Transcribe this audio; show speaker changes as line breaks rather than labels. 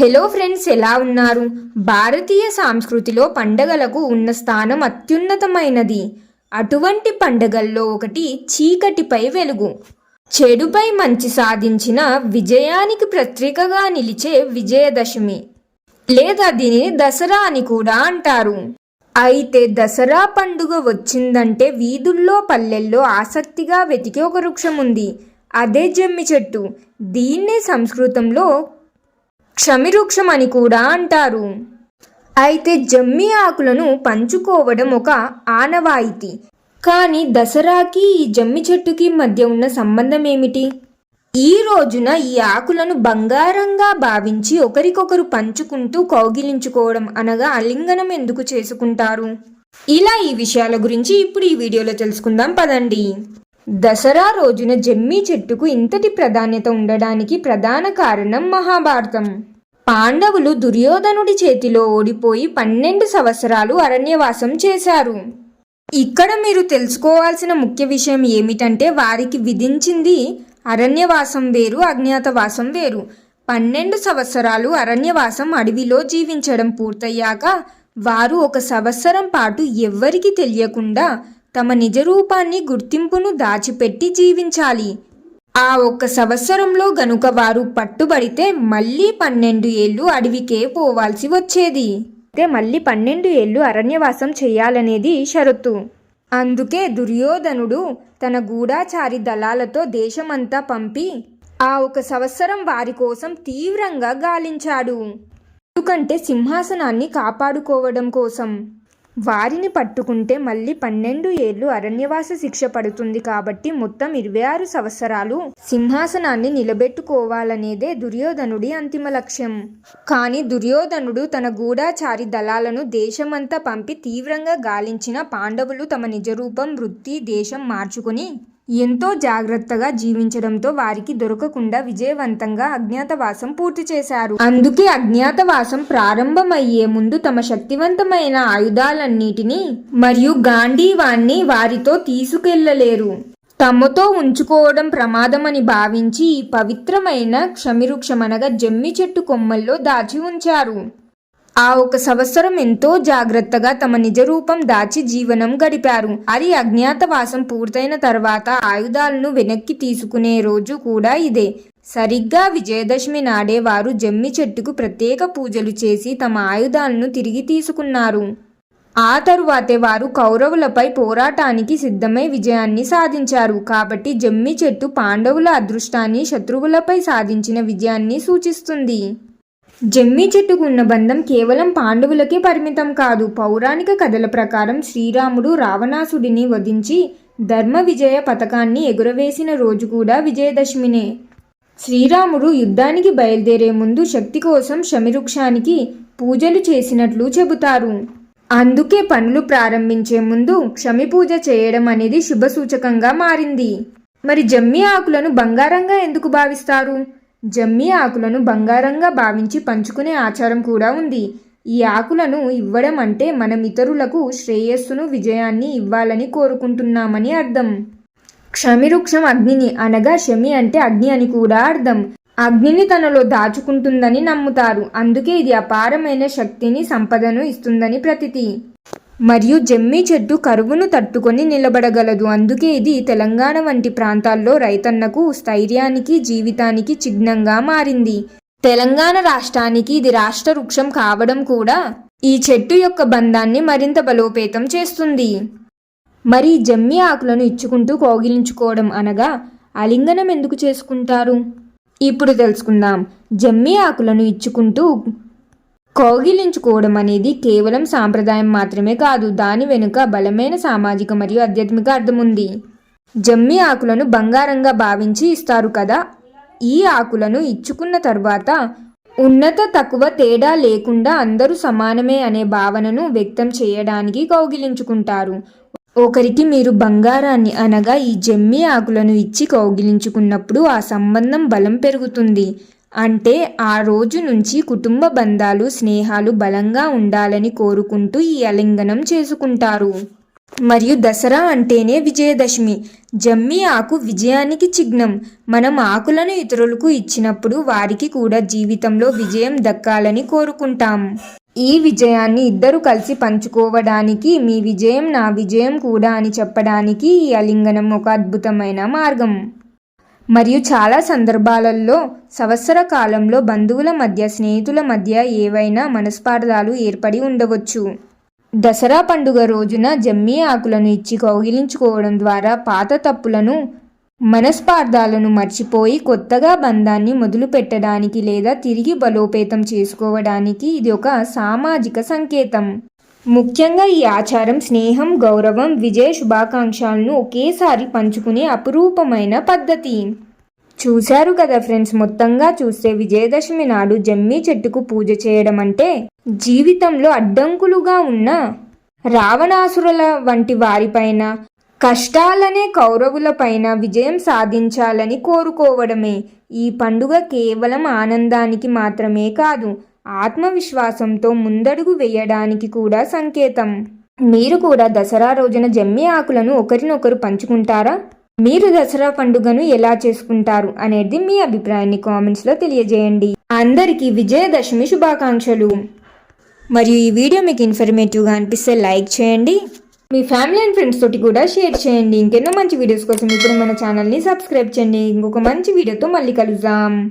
Hello friends ఎలా ఉన్నారు? భారతీయ సంస్కృతిలో పండగలకు ఉన్న స్థానం అత్యున్నతమైనది. అటువంటి పండగల్లో ఒకటి చీకటిపై వెలుగు. చెడుపై మంచి సాధించిన విజయానికి ప్రత్యేకగా నిలిచే విజయదశమి. లేదా దీనిని దసరా అని కూడా అంటారు. అయితే దసరా పండుగ వచ్చిందంటే వీధుల్లో పల్లెల్లో ఆసక్తిగా వెతికే ఒక వృక్షం ఉంది. అదే జమ్మి చెట్టు. దీన్నే సంస్కృతంలో క్షమివృక్షం అని కూడా అంటారు. అయితే జమ్మి ఆకులను పంచుకోవడం ఒక ఆనవాయితీ. కానీ దసరాకి ఈ జమ్మి చెట్టుకి మధ్య ఉన్న సంబంధం ఏమిటి? ఈ రోజున ఈ ఆకులను బంగారంగా భావించి ఒకరికొకరు పంచుకుంటూ కౌగిలించుకోవడం అనగా అలింగనం ఎందుకు చేసుకుంటారు? ఇలా ఈ విషయాల గురించి ఇప్పుడు ఈ వీడియోలో తెలుసుకుందాం పదండి. దసరా రోజున జమ్మి చెట్టుకు ఇంతటి ప్రాధాన్యత ఉండడానికి ప్రధాన కారణం మహాభారతం. పాండవులు దుర్యోధనుడి చేతిలో ఓడిపోయి పన్నెండు సంవత్సరాలు అరణ్యవాసం చేశారు. ఇక్కడ మీరు తెలుసుకోవాల్సిన ముఖ్య విషయం ఏమిటంటే వారికి విధించింది అరణ్యవాసం వేరు అజ్ఞాతవాసం వేరు. పన్నెండు సంవత్సరాలు అరణ్యవాసం అడవిలో జీవించడం పూర్తయ్యాక వారు ఒక సంవత్సరం పాటు ఎవ్వరికీ తెలియకుండా తమ నిజ రూపాన్ని గుర్తింపును దాచిపెట్టి జీవించాలి. ఆ ఒక్క సంవత్సరంలో గనుక వారు పట్టుబడితే మళ్ళీ పన్నెండు ఏళ్ళు అడవికే పోవాల్సి వచ్చేది. అయితే మళ్ళీ పన్నెండు ఏళ్ళు అరణ్యవాసం చేయాలనేది షరతు. అందుకే దుర్యోధనుడు తన గూఢాచారి దళాలతో దేశమంతా పంపి ఆ ఒక సంవత్సరం వారి కోసం తీవ్రంగా గాలించాడు. ఎందుకంటే సింహాసనాన్ని కాపాడుకోవడం కోసం. వారిని పట్టుకుంటే మళ్ళీ పన్నెండు ఏళ్ళు అరణ్యవాస శిక్ష పడుతుంది కాబట్టి మొత్తం ఇరవై ఆరు సంవత్సరాలు సింహాసనాన్ని నిలబెట్టుకోవాలనేదే దుర్యోధనుడి అంతిమ లక్ష్యం. కానీ దుర్యోధనుడు తన గూఢాచారి దళాలను దేశమంతా పంపి తీవ్రంగా గాలించిన పాండవులు తమ నిజరూపం వృత్తి దేశం మార్చుకుని ఎంతో జాగ్రత్తగా జీవించడంతో వారికి దొరకకుండా విజయవంతంగా అజ్ఞాతవాసం పూర్తి చేశారు. అందుకే అజ్ఞాతవాసం ప్రారంభమయ్యే ముందు తమ శక్తివంతమైన ఆయుధాలన్నిటినీ మరియు గాంధీవాన్ని వారితో తీసుకెళ్ళలేరు. తమతో ఉంచుకోవడం ప్రమాదమని భావించి ఈ పవిత్రమైన క్షమిరుక్షమనగా జమ్మి చెట్టు కొమ్మల్లో దాచి ఉంచారు. ఆ ఒక సంవత్సరం ఎంతో జాగ్రత్తగా తమ నిజ రూపం దాచి జీవనం గడిపారు. అది అజ్ఞాతవాసం పూర్తయిన తర్వాత ఆయుధాలను వెనక్కి తీసుకునే రోజు కూడా ఇదే. సరిగ్గా విజయదశమి నాడే వారు జమ్మి చెట్టుకు ప్రత్యేక పూజలు చేసి తమ ఆయుధాలను తిరిగి తీసుకున్నారు. ఆ తరువాతే వారు కౌరవులపై పోరాటానికి సిద్ధమై విజయాన్ని సాధించారు. కాబట్టి జమ్మి చెట్టు పాండవుల అదృష్టాన్ని శత్రువులపై సాధించిన విజయాన్ని సూచిస్తుంది. జమ్మి చెట్టుకు ఉన్న బంధం కేవలం పాండవులకే పరిమితం కాదు. పౌరాణిక కథల ప్రకారం శ్రీరాముడు రావణాసుడిని వధించి ధర్మ విజయ పథకాన్ని ఎగురవేసిన రోజు కూడా విజయదశమినే. శ్రీరాముడు యుద్ధానికి బయలుదేరే ముందు శక్తి కోసం శమివృక్షానికి పూజలు చేసినట్లు చెబుతారు. అందుకే పనులు ప్రారంభించే ముందు క్షమి పూజ చేయడం అనేది శుభసూచకంగా మారింది. మరి జమ్మి ఆకులను బంగారంగా ఎందుకు భావిస్తారు? జమ్మి ఆకులను బంగారంగా భావించి పంచుకునే ఆచారం కూడా ఉంది. ఈ ఆకులను ఇవ్వడం అంటే మనం ఇతరులకు శ్రేయస్సును విజయాన్ని ఇవ్వాలని కోరుకుంటున్నామని అర్థం. క్షమిరుక్షం అగ్నిని అనగా శమి అంటే అగ్ని అని కూడా అర్థం. అగ్నిని తనలో దాచుకుంటుందని నమ్ముతారు. అందుకే ఇది అపారమైన శక్తిని సంపదను ఇస్తుందని ప్రతితి. మరియు జమ్మి చెట్టు కరువును తట్టుకొని నిలబడగలదు. అందుకే ఇది తెలంగాణ వంటి ప్రాంతాల్లో రైతన్నకు స్థైర్యానికి జీవితానికి చిహ్నంగా మారింది. తెలంగాణ రాష్ట్రానికి ఇది రాష్ట్ర వృక్షం కావడం కూడా ఈ చెట్టు యొక్క బంధాన్ని మరింత బలోపేతం చేస్తుంది. మరి జమ్మి ఆకులను ఇచ్చుకుంటూ కోగిలించుకోవడం అనగా అలింగనం ఎందుకు చేసుకుంటారు? ఇప్పుడు తెలుసుకుందాం. జమ్మి ఆకులను ఇచ్చుకుంటూ కౌగిలించుకోవడం అనేది కేవలం సాంప్రదాయం మాత్రమే కాదు దాని వెనుక బలమైన సామాజిక మరియు ఆధ్యాత్మిక అర్థం ఉంది జమ్మి ఆకులను బంగారంగా భావించి ఇస్తారు కదా? ఈ ఆకులను ఇచ్చుకున్న తర్వాత ఉన్నత తక్కువ తేడా లేకుండా అందరూ సమానమే అనే భావనను వ్యక్తం చేయడానికి కౌగిలించుకుంటారు. ఒకరికి మీరు బంగారాన్ని అనగా ఈ జమ్మి ఆకులను ఇచ్చి కౌగిలించుకున్నప్పుడు ఆ సంబంధం బలం పెరుగుతుంది. అంటే ఆ రోజు నుంచి కుటుంబ బంధాలు స్నేహాలు బలంగా ఉండాలని కోరుకుంటూ ఈ అలింగనం చేసుకుంటారు. మరియు దసరా అంటేనే విజయదశమి. జమ్మి ఆకు విజయానికి చిహ్నం. మనం ఆకులను ఇతరులకు ఇచ్చినప్పుడు వారికి కూడా జీవితంలో విజయం దక్కాలని కోరుకుంటాం. ఈ విజయాన్ని ఇద్దరు కలిసి పంచుకోవడానికి మీ విజయం నా విజయం కూడా అని చెప్పడానికి ఈ అలింగనం ఒక అద్భుతమైన మార్గం. మరియు చాలా సందర్భాలలో సంవత్సర కాలంలో బంధువుల మధ్య స్నేహితుల మధ్య ఏవైనా మనస్పార్థాలు ఏర్పడి ఉండవచ్చు. దసరా పండుగ రోజున జమ్మి ఆకులను ఇచ్చి కౌగిలించుకోవడం ద్వారా పాత తప్పులను మనస్పార్థాలను మర్చిపోయి కొత్తగా బంధాన్ని మొదలుపెట్టడానికి లేదా తిరిగి బలోపేతం చేసుకోవడానికి ఇది ఒక సామాజిక సంకేతం. ముఖ్యంగా ఈ ఆచారం స్నేహం గౌరవం విజయ శుభాకాంక్షలను ఒకేసారి పంచుకునే అపురూపమైన పద్ధతి. చూశారు కదా ఫ్రెండ్స్ మొత్తంగా చూస్తే విజయదశమి నాడు జమ్మి చెట్టుకు పూజ చేయడం అంటే జీవితంలో అడ్డంకులుగా ఉన్న రావణాసురుల వంటి వారిపైన కష్టాలనే కౌరవులపైన విజయం సాధించాలని కోరుకోవడమే. ఈ పండుగ కేవలం ఆనందానికి మాత్రమే కాదు ఆత్మవిశ్వాసంతో ముందడుగు వేయడానికి కూడా సంకేతం. మీరు కూడా దసరా రోజున జమ్మి ఆకులను ఒకరినొకరు పంచుకుంటారా? మీరు దసరా పండుగను ఎలా చేసుకుంటారు అనేది మీ అభిప్రాయాన్ని కామెంట్స్లో తెలియజేయండి. అందరికీ విజయదశమి శుభాకాంక్షలు. మరియు ఈ వీడియో మీకు ఇన్ఫర్మేటివ్గా అనిపిస్తే లైక్ చేయండి. మీ ఫ్యామిలీ అండ్ ఫ్రెండ్స్ తోటి కూడా షేర్ చేయండి. ఇంకెన్నో మంచి వీడియోస్ కోసం ఇప్పుడు మన ఛానల్ని సబ్స్క్రైబ్ చేయండి. ఇంకొక మంచి వీడియోతో మళ్ళీ కలుద్దాం.